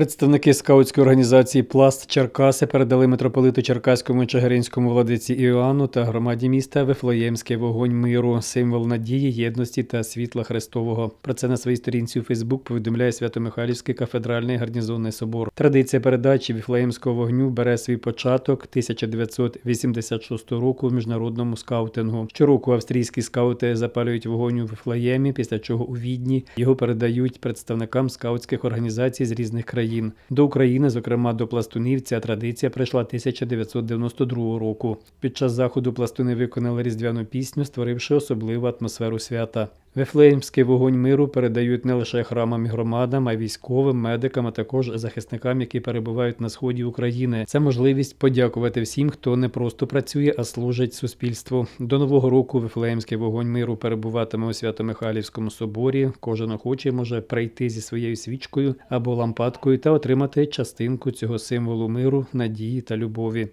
Представники скаутської організації Пласт Черкаси передали митрополиту Черкаському Чигиринському владиці Іоанну та громаді міста Вифлеємський вогонь миру, символ надії, єдності та світла Христового. Про це на своїй сторінці у Фейсбук повідомляє Свято-Михайлівський кафедральний гарнізонний собор. Традиція передачі Віфлеємського вогню бере свій початок 1986 року в міжнародному скаутингу. Щороку австрійські скаути запалюють вогонь у Вифлеємі, після чого у Відні його передають представникам скаутських організацій з різних країн. До України, зокрема до пластунів, ця традиція прийшла 1992 року. Під час заходу пластуни виконали різдвяну пісню, створивши особливу атмосферу свята. Вифлеємський вогонь миру передають не лише храмам і громадам, а й військовим, медикам, а також захисникам, які перебувають на сході України. Це можливість подякувати всім, хто не просто працює, а служить суспільству. До нового року Вифлеємський вогонь миру перебуватиме у Свято-Михайлівському соборі. Кожен охочий може прийти зі своєю свічкою або лампадкою та отримати частинку цього символу миру, надії та любові.